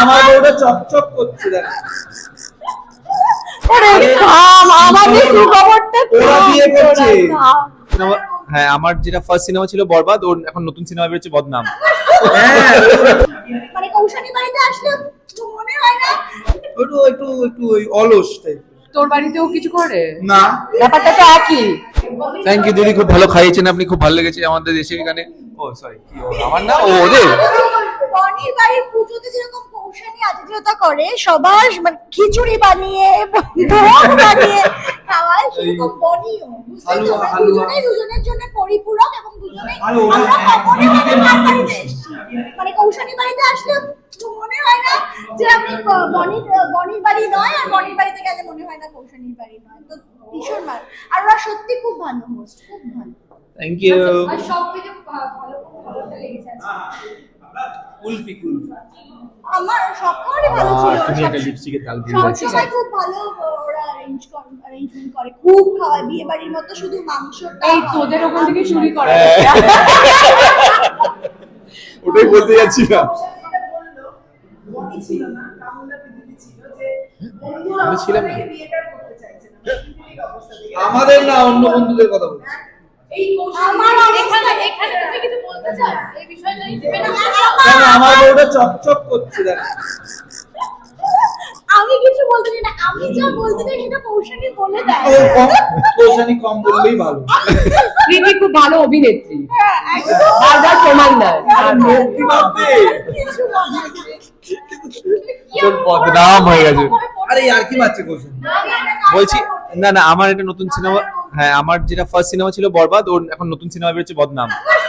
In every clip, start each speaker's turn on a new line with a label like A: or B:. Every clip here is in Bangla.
A: আমার বউটা চকচক করছে দেখ।
B: হ্যাঁ আমার যেটা ফার্স্ট সিনেমা ছিল বরবাদ ওর এখন নতুন সিনেমা বেরোচ্ছে বদনাম।
A: হ্যাঁ।
C: মানে কৌশানী বাড়িতে আসলে তো মনে
A: একটু একটু একটু অলস টাইপ
D: তোর বাড়িতেও কিছু করে?
A: না।
D: ব্যাপারটা তো একই।
B: থ্যাংক ইউ দিদি খুব ভালো খাইয়েছেন আপনি খুব ভালো লেগেছে আমাদের দেশে এখানে। ও সরি আমার না? ও ওদের?
C: বনির বাড়ির পুজোতে যেরকম কৌশানী আতিথেয়তা করে সবার মানে খিচুড়ি বানিয়ে ভোগ বানিয়ে খাওয়ায় সেরকম বনিও বুঝতে তো?
A: হালুয়া,
C: মানে দুজনেই দুজনের জন্য পরিপূরক এবং দুজনেই আমরা মানে বাড়িতে এসেছি মানে কৌশানী বাড়িতে আসলে মনে হয় না যে আমি বনির বনির বাড়ি নয় আর বনির বাড়িতে গেলে মনে হয় না কৌশানীর বাড়ি নয়। তো ভীষণ ভালো। আর ওরা সত্যি খুব ভালো হোস্ট খুব ভালো।
B: থ্যাংক ইউ
C: আর সব থেকে ভালো ভালোটা লেগেছে।
A: কুলফি কুলফি।
C: আমার সবসময় ভালো ছিল।
B: তুমি একটা লিপস্টিকের তাল দিয়ে
C: সবসময় খুব ভালো ওরা অ্যারেঞ্জ করে অ্যারেঞ্জমেন্ট করে খুব খাওয়ায়। বিয়ে বাড়ির মতো শুধু মাংসটা
D: এই তোদের ওখান থেকে চুরি করে।
B: ওটাই বলতে যাচ্ছিলাম। আমি ছিলাম না।
A: আমাদের না অন্য বন্ধুদের কথা বলছি।
C: আমার
E: এখানে এখানে তুমি কিছু
A: আমার বউটা চকচক করছে দেখ
C: আমি কিছু বলতে চাই না আমি যা বলতে চাই সেটা কৌশলী বলে দেয়
A: কৌশানি কম বললেই ভালো
D: প্রীতি খুব ভালো অভিনেত্রী
C: হ্যাঁ,
D: বারবার প্রমাণ দেয়
A: আর।
B: তোর বদনাম হয়ে গেছে
A: আরে আর কি কৌশানি
B: বলছি না না আমার একটা নতুন সিনেমা হ্যাঁ আমার যেটা ফার্স্ট সিনেমা ছিল বরবাদ ওর এখন নতুন সিনেমা বেরোচ্ছে বদনাম
A: হ্যাঁ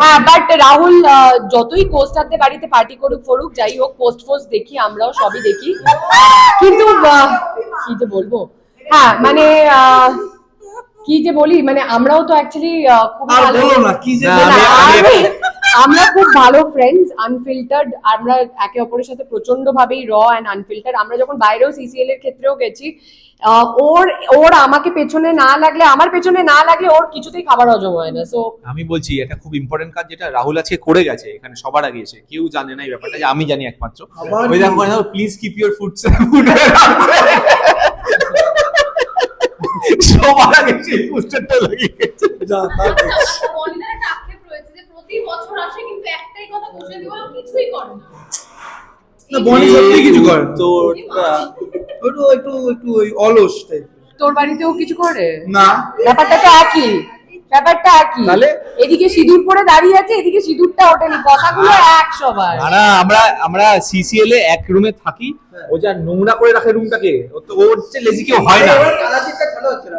A: হ্যাঁ
D: বাট রাহুল আহ, যতই কোস্টারদের বাড়িতে পার্টি করুক ফরুক যাই হোক পোস্ট ফোস্ট দেখি আমরাও সবই দেখি। কিন্তু কি যে বলব? হ্যাঁ মানে আহ, কি যে বলি মানে আমরাও তো অ্যাকচুয়ালি খুব ভালো
A: না কি যে
D: আমরা খুব ভালো ফ্রেন্ডস আনফিল্টার্ড আমরা একে অপরের সাথে প্রচণ্ড ভাবেই র অ্যান্ড আনফিল্টার্ড আমরা যখন বাইরেও সিসিএল এর ক্ষেত্রেও গেছি ওর ওর আমাকে পেছনে না লাগলে আমার পেছনে না লাগলে ওর কিছুতেই খাবার হজম হয় না। সো
B: আমি বলছি এটা খুব ইম্পর্টেন্ট কাজ যেটা রাহুল আজকে করে গেছে এখানে সবার আগে এসে। কেউ জানে না এই ব্যাপারটা যে আমি জানি একমাত্র। ওই
A: কি?
B: দেখো প্লিজ কিপ ইউর ফুড সবার আগে সেই পোস্টারটা লাগিয়ে গেছে
A: যা, তা দেখছি।
E: বনিদের একটা আক্ষেপ রয়েছে যে প্রতি বছর আসে কিন্তু একটাই কথা কোশ্চেন দিব কিছুই করে না।
A: না বনি সত্যি কিছু করে
B: তো
A: একটু একটু একটু ওই অলস টাইপ
D: তোর বাড়িতেও কিছু করে?
A: না।
D: ব্যাপারটা তো একই। ব্যাপারটা একই।
B: তাহলে?
D: এদিকে সিঁদুর পরে দাঁড়িয়ে আছে এদিকে সিঁদুরটা ওঠেনি। কথাগুলো এক সবার।
B: না আমরা আমরা সিসিএল এ এক রুমে থাকি। ও যা নোংরা করে রাখে রুমটাকে ও তো ও হচ্ছে লেজি কেউ হয় না।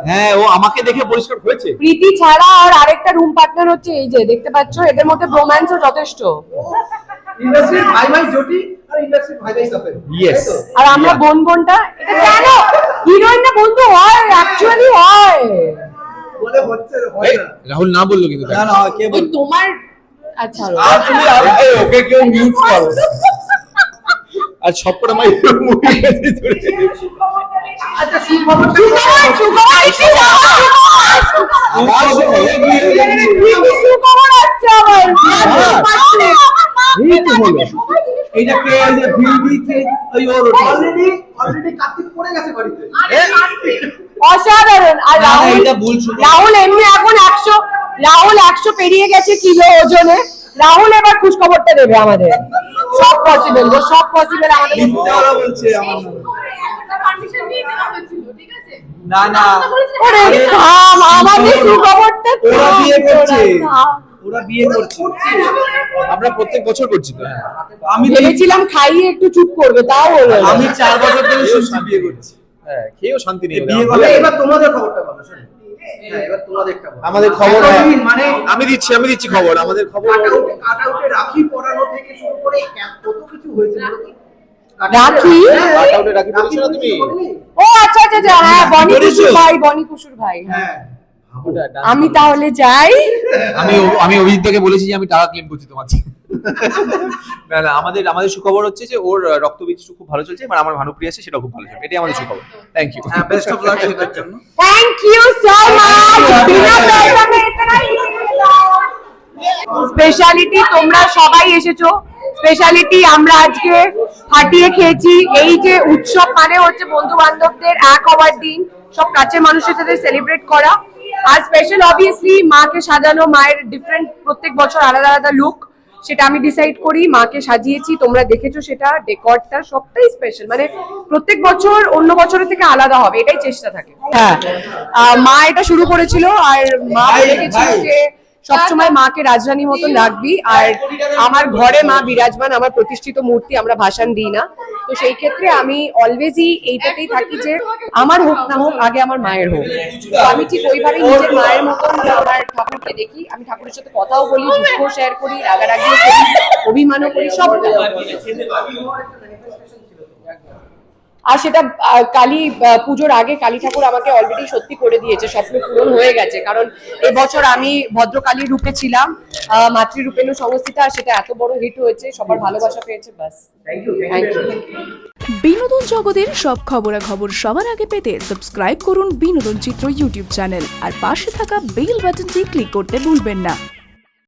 B: হ্যাঁ ও আমাকে দেখে পরিষ্কার হয়েছে।
D: প্রীতি ছাড়া আর আরেকটা রুম পার্টনার হচ্ছে এই যে দেখতে পাচ্ছ? এদের মধ্যে ব্রোম্যান্সও যথেষ্ট।
A: ইন্ডাস্ট্রির ভাই ভাই জটি আর ইন্ডাস্ট্রির ভাই ভাই কাপেল
B: Yes.
D: আর আমরা বোন বোনটা এটা কেন? হিরোইন না বন্ধু হয় অ্যাকচুয়ালি হয়।
A: বলে হচ্ছে হয় না।
B: রাহুল না বলল কিন্তু
A: না না কে বল
D: তোমার আচ্ছা।
A: আর তুমি আর- ওকে কেউ মিউট করো
B: আর সবকটা মাই
A: আচ্ছা সুখবর
D: সুখবর, সুখবর, সুখবর। সুখবর।
A: হলো। যে ওই ওর অলরেডি অলরেডি কার্তিক পড়ে গেছে বাড়িতে।
D: অসাধারণ। আর রাহুল
A: এটা ভুল শুধু।
D: রাহুল এমনি এখন একশো রাহুল একশো পেরিয়ে গেছে কিলো ওজনে। রাহুল এবার খুশ খবরটা দেবে আমাদের। সব পসিবল গো সব পসিবল আমাদের।
A: বলছে আমার। না
E: একটা পারমিশন দিয়ে ঠিক আছে?
A: না না।
D: ওরে
A: আরে,
D: থাম আমাদের সুখবরটা
A: ওরা করছে।
D: ওরা
A: বিয়ে করছে।
B: আমরা প্রত্যেক বছর করছি তো। হ্যাঁ।
A: আমি
D: ভেবেছিলাম খাইয়ে একটু চুপ করবে তাও
A: আমি চার বছর ধরে শুনছি বিয়ে করছি।
B: হ্যাঁ খেয়েও শান্তি নেই।
A: এবার তোমাদের খবরটা বলো হ্যাঁ এবার তোমাদেরটা বলো।
B: আমাদের খবর হ্যাঁ।
A: মানে
B: আমি দিচ্ছি আমি দিচ্ছি খবর। আমাদের খবর
A: কাটাউটে রাখি পরানো থেকে শুরু করে কত কিছু হয়েছে
D: রাখি?
B: আর কাউকে রাখি পড়েছো না তুমি?
D: ও আচ্ছা আচ্ছা আচ্ছা হ্যাঁ বনি? কুসুর ভাই বনি কুসুর ভাই হ্যাঁ। আমি তাহলে যাই।
B: আমি আমি অভিজিৎদাকে বলেছি যে আমি টাকা ক্লেম করছি তোমার। না না আমাদের আমাদের সুখবর হচ্ছে যে ওর রক্তবীজ খুব ভালো চলছে এবার আমার ভানুপ্রিয়া আছে সেটাও খুব ভালো চলছে। এটাই আমাদের সুখবর। থ্যাংক ইউ
A: হ্যাঁ বেস্ট অফ লাক সেটার জন্য।
D: থ্যাংক ইউ সো মাচ বিনা পয়সা ইতনা স্পেশালিটি তোমরা সবাই এসেছ। স্পেশালিটি আমরা আজকে ফাটিয়ে খেয়েছি। এই যে উৎসব মানে হচ্ছে বন্ধু বান্ধবদের এক হওয়ার দিন। সব কাছের মানুষের সাথে সেলিব্রেট করা। আর স্পেশাল অবভিয়াসলি মাকে সাজানো মায়ের ডিফারেন্ট প্রত্যেক বছর আলাদা আলাদা লুক সেটা আমি ডিসাইড করি মাকে সাজিয়েছি তোমরা দেখেছ সেটা ডেকরটা সবটাই স্পেশাল মানে প্রত্যেক বছর অন্য বছরের থেকে আলাদা হবে এটাই চেষ্টা থাকে। হ্যাঁ। মা এটা শুরু করেছিল আর মা বলে গেছিল যে সবসময় মাকে রাজরানীর মতন রাখবি আর আমার ঘরে মা বিরাজমান আমার প্রতিষ্ঠিত মূর্তি আমরা ভাষণ দিই না। তো সেই ক্ষেত্রে আমি অলওয়েজই এইটাতেই থাকি যে আমার হোক না হোক আগে আমার মায়ের হোক। তো আমি ঠিক ওইভাবেই নিজের মায়ের মতন আমার ঠাকুরকে দেখি। আমি ঠাকুরের সাথে কথাও বলি দুঃখ শেয়ার করি রাগারাগিও করি অভিমানও করি সব আর সেটা আহ, কালী পুজোর আগে কালী ঠাকুর আমাকে অলরেডি সত্যি করে দিয়েছে স্বপ্ন পূরণ হয়ে গেছে। কারণ এবছর আমি ভদ্রকালীর রূপে ছিলাম আহ, মাতৃরূপেণ সংস্থিতা আর সেটা এত বড় হিট হয়েছে সবার ভালোবাসা পেয়েছে বাস থ্যাংক ইউ
F: বিনোদন জগতের সব খবরাখবর সবার আগে পেতে সাবস্ক্রাইব করুন বিনোদন চিত্র ইউটিউব চ্যানেল আর পাশে থাকা বেল বাটনটি ক্লিক করতে ভুলবেন না।